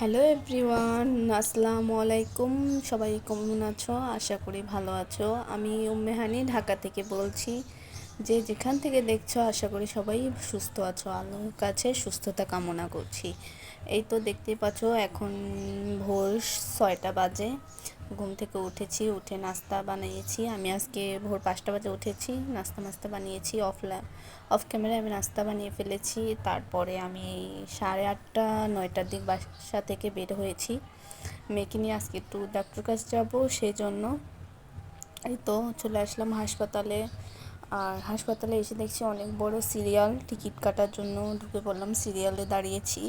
Hello everyone, আসসালামু আলাইকুম। সবাই কেমন আছো? আশা করি ভালো আছো। আমি উম্মেহানি ঢাকা থেকে বলছি। যে যেখান থেকে দেখছ, আশা করি সবাই সুস্থ আছো আলোর কাছে সুস্থতা কামনা করছি। এই তো দেখতেই পাচ্ছ, এখন ভোর ছয়টা বাজে। ঘুম থেকে উঠেছি, উঠে নাস্তা বানিয়েছি। আমি আজকে ভোর পাঁচটা বাজে উঠেছি, নাস্তা নাস্তা বানিয়েছি অফলা, অফ ক্যামেরায় আমি নাস্তা বানিয়ে ফেলেছি। তারপরে আমি সাড়ে আটটা, নয়টার দিক বাসা থেকে বের হয়েছি। মেয়েকে নিয়ে আজকে একটু ডাক্তার কাছে যাব, সেই জন্য এই তো চলে আসলাম হাসপাতালে। আর হাসপাতালে এসে দেখছি অনেক বড় সিরিয়াল, টিকিট কাটার জন্য ঢুকে পড়লাম, সিরিয়ালে দাঁড়িয়েছি।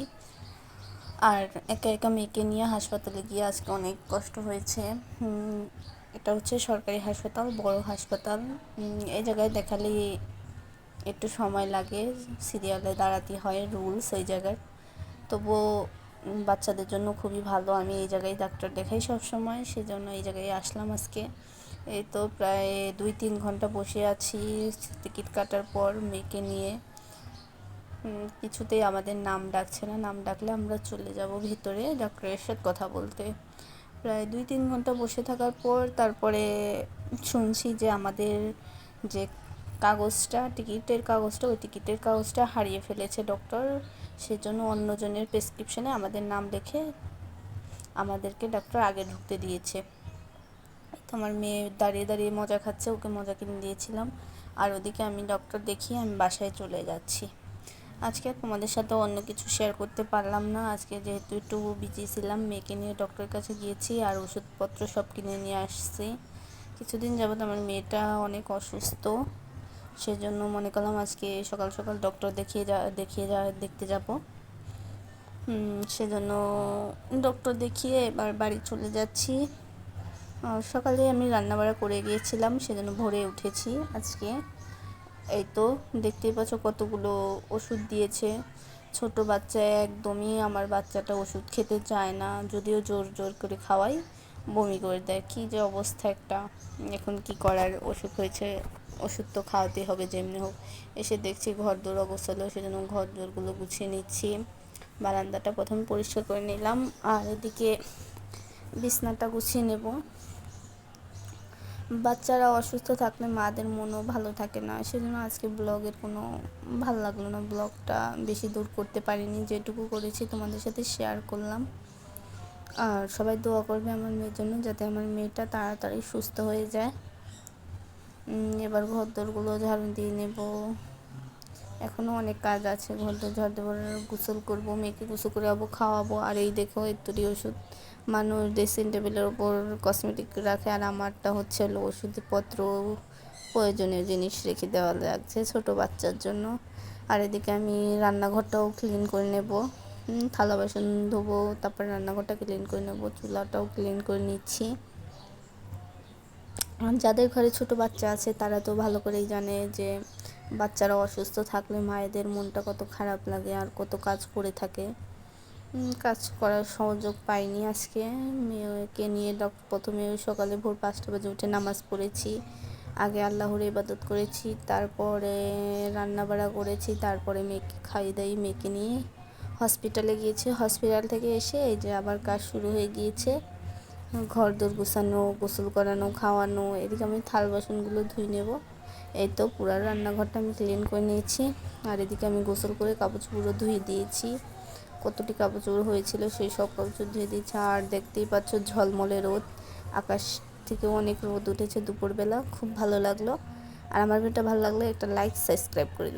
আর একা একা মেয়েকে নিয়ে হাসপাতালে গিয়ে আজকে অনেক কষ্ট হয়েছে। এটা হচ্ছে সরকারি হাসপাতাল, বড় হাসপাতাল। এই জায়গায় দেখালে একটু সময় লাগে, সিরিয়ালে দাঁড়াতে হয়, রুলস ওই জায়গার। তবুও বাচ্চাদের জন্য খুবই ভালো, আমি এই জায়গায় ডাক্তার দেখাই সব সময় সেই জন্য এই জায়গায় আসলাম আজকে। এই তো প্রায় দুই তিন ঘণ্টা বসে আছি। টিকিট কাটার পর মেয়েকে নিয়ে। কিছুতেই আমাদের নাম ডাকছে না। নাম ডাকলে আমরা চলে যাব ভিতরে ডক্টরের সাথে কথা বলতে। প্রায় দুই তিন ঘণ্টা বসে থাকার পর তারপরে শুনছি যে আমাদের যে কাগজটা, টিকিটের কাগজটা, ওই টিকিটের কাগজটা হারিয়ে ফেলেছে ডক্টর সেজন্য অন্যজনের প্রেসক্রিপশনে আমাদের নাম লিখে আমাদেরকে ডক্টর আগে ঢুকতে দিয়েছে। আমার মেয়ে দাঁড়িয়ে দাঁড়িয়ে মজা খাচ্ছে, ওকে মজা কিনে দিয়েছিলাম। আর ওদিকে আমি ডক্টর দেখিয়ে আমি বাসায় চলে যাচ্ছি। আজকে তোমাদের সাথে অন্য কিছু শেয়ার করতে পারলাম না। আজকে যেহেতু একটু বিজি ছিলাম, মেয়েকে নিয়ে ডক্টরের কাছে গিয়েছি আর ওষুধপত্র সব কিনে নিয়ে আসছি। কিছুদিন যাবত আমার মেয়েটা অনেক অসুস্থ, সেজন্য মনে করলাম আজকে সকাল সকাল ডক্টর দেখিয়ে যা দেখিয়ে যা, দেখতে যাব। সেজন্য ডক্টর দেখিয়ে এবার বাড়ি চলে যাচ্ছি। সকালে আমি রান্নাবাড়া করে গিয়েছিলাম, সেজন্য ভোরে উঠেছি আজকে। এই তো, দেখতেই পাচ্ছ কতগুলো ওষুধ দিয়েছে। ছোট বাচ্চা একদমই আমার বাচ্চাটা ওষুধ খেতে চায় না, যদিও জোর জোর করে খাওয়াই, বমি করে দেয়। কী যে অবস্থা একটা। এখন কি করার? ওষুধ হয়েছে, ওষুধ তো খাওয়াতেই হবে যেমনি হোক। এসে দেখছি ঘর দৌড় অবস্থালো সেজন্য ঘর দৌড়গুলো গুছিয়ে নিচ্ছি। বারান্দাটা প্রথমে পরিষ্কার করে নিলাম, আর এদিকে বিছনাটা গুছিয়ে নেব। বাচ্চারা অসুস্থ থাকলে মাদের মনও ভালো থাকে না। সেজন্য আজকে ব্লগের কোনো ভালো লাগল না। ব্লগটা বেশি দূর করতে পারিনি। যেটুকু করেছি তোমাদের সাথে শেয়ার করলাম। আর সবাই দোয়া করবে আমার মেয়ের জন্য যাতে আমার মেয়েটা তাড়াতাড়ি সুস্থ হয়ে যায়। এবার ঘর দরগুলো ঝাড়ু দিয়ে নেব। এখনও অনেক কাজ আছে ঘর ঝড় দেবো গোসল করব, মেয়েকে গোসল করে আবো খাওয়াবো, আর এই দেখো এত্তরি ওষুধ। মানুষ ড্রেসিং টেবিলের ওপর কসমেটিক রাখে, আর আমারটা হচ্ছে হলো ওষুধপত্র, প্রয়োজনীয় জিনিস রেখে দেওয়া লাগছে ছোট বাচ্চার জন্য। আর এদিকে আমি রান্নাঘরটাও ক্লিন করে নেব। থালা বাসন ধোবো, তারপর রান্নাঘরটা ক্লিন করে নেব, চুলাটাও ক্লিন করে নিচ্ছি। যাদের ঘরে ছোট বাচ্চা আছে, তারা তো ভালো করেই জানে যে বাচ্চারা অসুস্থ থাকলে মায়েদের মনটা কত খারাপ লাগে আর কত কাজ করে থাকে। কাজ করার সহযোগ পাইনি আজকে। মেয়েকে নিয়ে প্রথমে সকালে ভোর পাঁচটা বাজে উঠে নামাজ পড়েছি। আগে আল্লাহর ইবাদত করেছি, তারপরে রান্নাবাড়া করেছি, তারপরে মেয়েকে খাইয়ে দাই, মেয়েকে নিয়ে হসপিটালে গিয়েছি। হসপিটাল থেকে এসে এই যে আবার কাজ শুরু হয়ে গিয়েছে। ঘর দোর গুছানো, গোসল করানো, খাওয়ানো, এদিকে আমি থাল বাসনগুলো ধুই নেব। এই তো পুরো রান্নাঘরটা আমি ক্লিন করে নিয়েছি। আর এদিকে আমি গোসল করে কাপড় চোপড়ও ধুয়ে দিয়েছি। কতটি কাপড় চোপড় হয়েছিল সেই সব কাপড় ধুয়ে দিয়েছি। আর দেখতেই পাচ্ছ ঝলমলে রোদ। আকাশ থেকে অনেক রোদ উঠেছে দুপুরবেলা। খুব ভালো লাগল। আর আমার ভিডিওটা ভালো লাগলে একটা লাইক সাবস্ক্রাইব করে